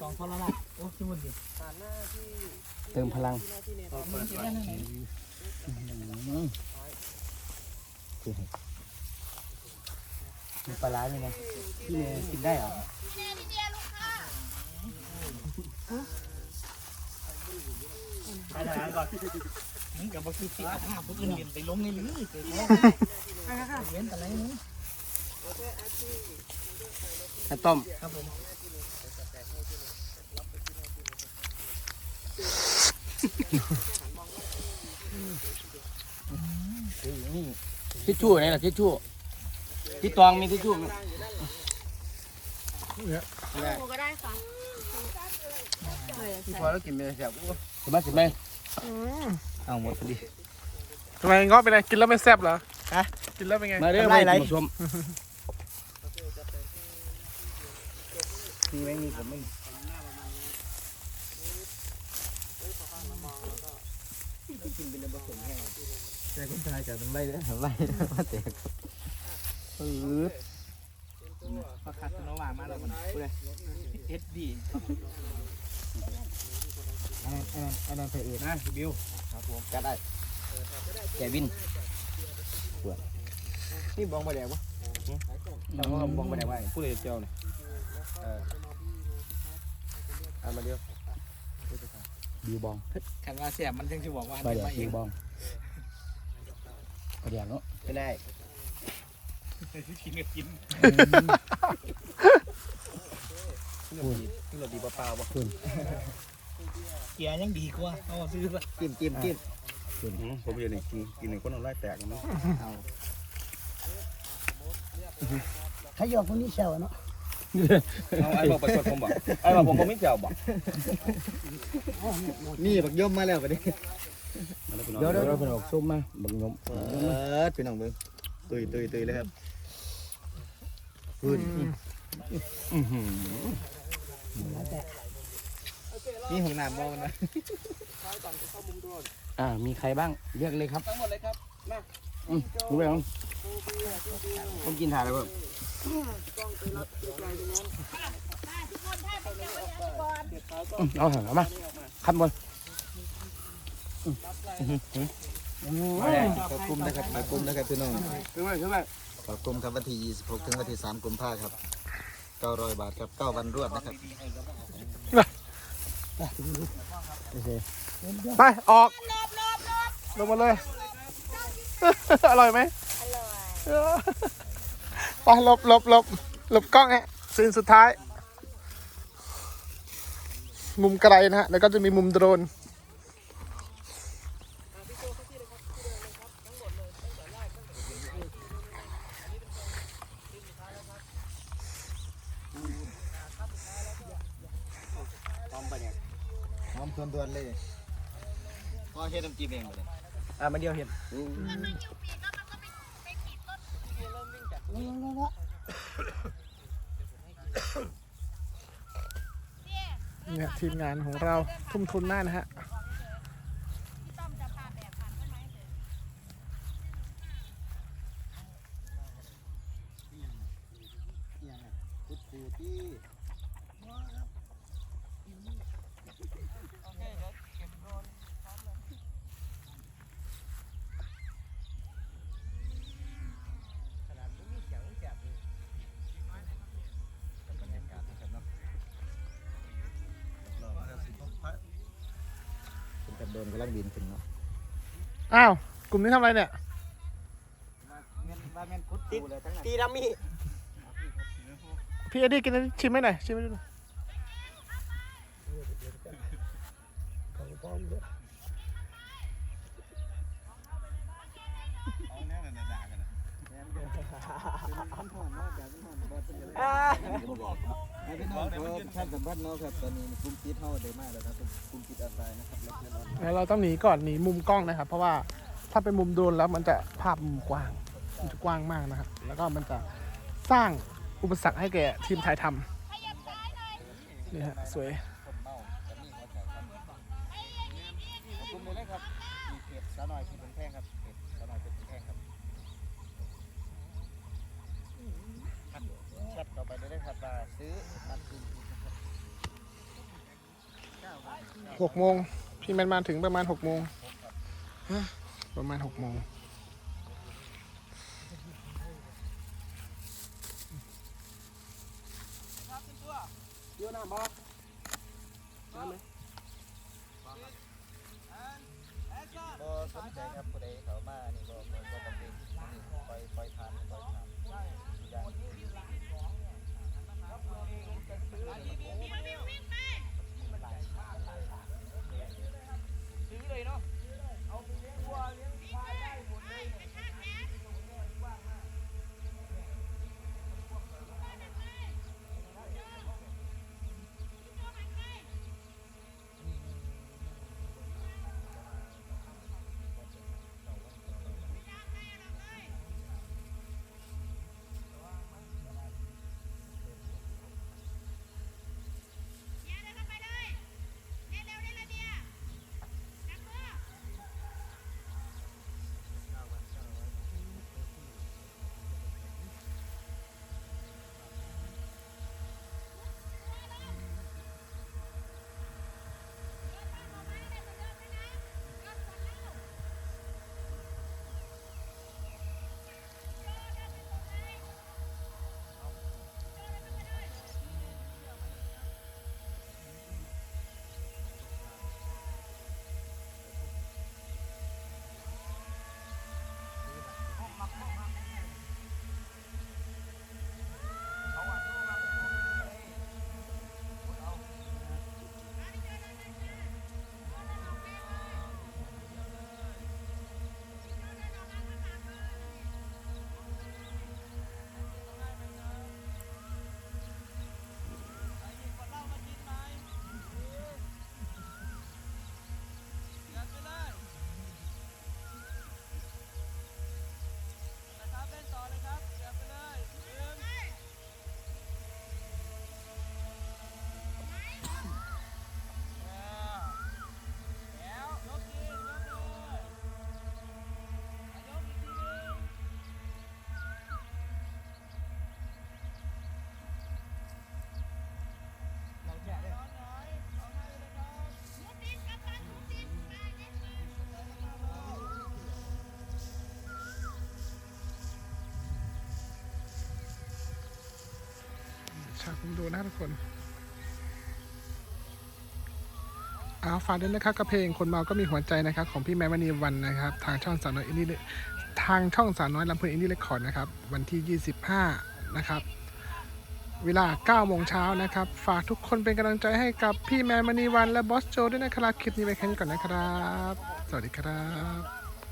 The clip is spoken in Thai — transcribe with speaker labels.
Speaker 1: สองคนละละโอ้ที่มันดิ
Speaker 2: เติมพลัง
Speaker 1: มันจะได้นั่นไหน
Speaker 2: อืมมีปลาร้าด้วยนะพี่เนยกินได้เหรอ
Speaker 1: ไปทางก่อนมึงกับบางทีที่เอาภาพพวกอื่นเรียนไปลงในลือเจ๊เว้นอะไรมึง
Speaker 2: ข้าวต้ม
Speaker 1: ครับผม
Speaker 2: ทิชชู่ไหนล่ะทิชชู่ที่ตวงมีทิชชู่ไหม
Speaker 3: ก็ได้ค่ะ
Speaker 2: ที่พอแล้วกินไปเลยแซ่บสมัครสิไหมเอาหมดพอดี
Speaker 4: ทำไมง้อเป็นไรกินแล้วไม่แซ่บเหรอ
Speaker 1: ฮะ
Speaker 4: กินแล้วเป็นไง
Speaker 2: มาเรื่อย
Speaker 1: ทำไรไร
Speaker 2: ผสมมีไหมมีผมไม่ กินเป็นผสมแห้งแต่คนไทยจะต้องไล่เลยไล่มาเตะปื๊ด
Speaker 1: มาคัดโนวามาแล้วมันพูเลยเอสดี
Speaker 2: อันนั้นอันนั้นอันนั้นพระเอกนะบิวครับผมจัดได้แกวินปวดนี่บองไปแดกวะเราก็บองไปแดกไว้ผู้ใดเจียวเนี่ยเออเอามาเดียว บิวบอง
Speaker 1: ขันว่าเสียมันจึงจะบอกว่า
Speaker 2: ไป
Speaker 1: เป็น
Speaker 2: แด
Speaker 1: มากเอ
Speaker 2: บิ
Speaker 1: ง
Speaker 2: วบองไปแดกเนาะไปได้
Speaker 1: กินก็กิน
Speaker 2: ที่เราดีเปล่าๆบ่คุณ
Speaker 1: เกียร์ยังดีกว่าเอาซื้อละ
Speaker 2: กินกินกิน
Speaker 5: ผมเห็นนี่กินกินหนึ่งคนเอาไล่แตกนะ
Speaker 2: เอา
Speaker 3: ขยอกคนนี้เชียวเนาะ
Speaker 5: เอาไอ้บอกไปกดผมบอกไอ้บอกผมผมไม่เจียวบอก
Speaker 2: นี่บักย่อมมาแล้วบัดนี้
Speaker 5: มาแล้วพี่น้อง
Speaker 2: เดี๋ยวเดี๋ยวเราเป็นออกส้มมาบักย่อม
Speaker 5: เออพี่น้องเบิ้งตุยตุยตุยเลยครับ
Speaker 2: นี่ห้องน้ำบ่นะอ่ามีใครบ้างเรียกเลยครับ
Speaker 1: ทั้งหมดเลยครับ
Speaker 2: อืมรู้ไหมครับผมกินถ่ายแล้วครับอืมเอาเหรอามาขันบน
Speaker 6: ขอบคุณนะครับขอบคุณนะครับพี่น้อง
Speaker 2: ขึ้นไปขึ้นไป
Speaker 6: ขอบคุณครับวันที่26ถึงวันที่3กุมภาพันธ์ครับ900บาทครับ9วันรวดนะครับ
Speaker 4: ไปออกลงมาเลย อร่อยไหมอร่อยไปหลบหลบหลบหลบกล้องฮะซีนสุดท้าย มุมไกลนะฮะ แล้วก็จะมีมุมโดรน
Speaker 6: พร้อมทวนด่วนเลย
Speaker 2: พ่อเฮ็ดน้ำจิ้มเองหมดเลย
Speaker 1: อ่ามาเดียวเห็น
Speaker 4: เนี่ยทีมงานของเราทุ่มทุนมากนะฮะ
Speaker 6: ผมกับ โดนกำลังบินถึงเนาะ
Speaker 4: อ้าว กลุ่มนี้ทำอะไรเนี่ย
Speaker 1: ตีดัมมี่
Speaker 4: พี่เอ็ดดี้กินอันนี้ชิมให้หน่อยชิมให้ดูหน่อย
Speaker 6: ให้พี่น้องขอท่านสัมภาษณ์เนาะครับตอนนี้กลุ่มคิดเฮาได้มากแล้วครับกลุ่มคิดออนไลน์นะครับ แล้วก็
Speaker 4: แล้วเราต้องหนีก่อนหนีมุมกล้องนะครับ เพราะว่าถ้าเป็นมุมโดรนแล้วมันจะภาพมุมกว้างมันจะกว้างมากนะครับ แล้วก็มันจะสร้างอุปสรรคให้แก่ทีมถ่ายทำนี่ฮะสวย
Speaker 2: ขอบคุณเลยนะครับมีเพจสาวน้อยที่เป็นแพงครับเพจสาวน้อยเป็นแพงครับแคปต่อไปได้เลยครับว่าซื้อบัตรคืนนะครับ
Speaker 4: หกโมง พี่แมนมาถึงประมาณหกโมงประมาณหกโมงเยอะนะบ
Speaker 7: อ
Speaker 2: ส
Speaker 4: ฉากผมดูนะทุกคนเอาฝากด้วยนะครับกับเพลงคนเมาก็มีหัวใจนะครับของพี่แมมณีวันนะครับ ทางช่องสาวน้อยอินดี้ทางช่องสาวน้อยลำเพลินอินดี้เรคคอร์ดนะครับ วันที่ 25 นะครับ เวลา9โมงเช้านะครับ ฝากทุกคนเป็นกำลังใจให้กับพี่แมมณีวันและบอสโจด้วยนะครับ คลิปนี้ไปแค่นี้ก่อนนะครับ สวัสดีครับ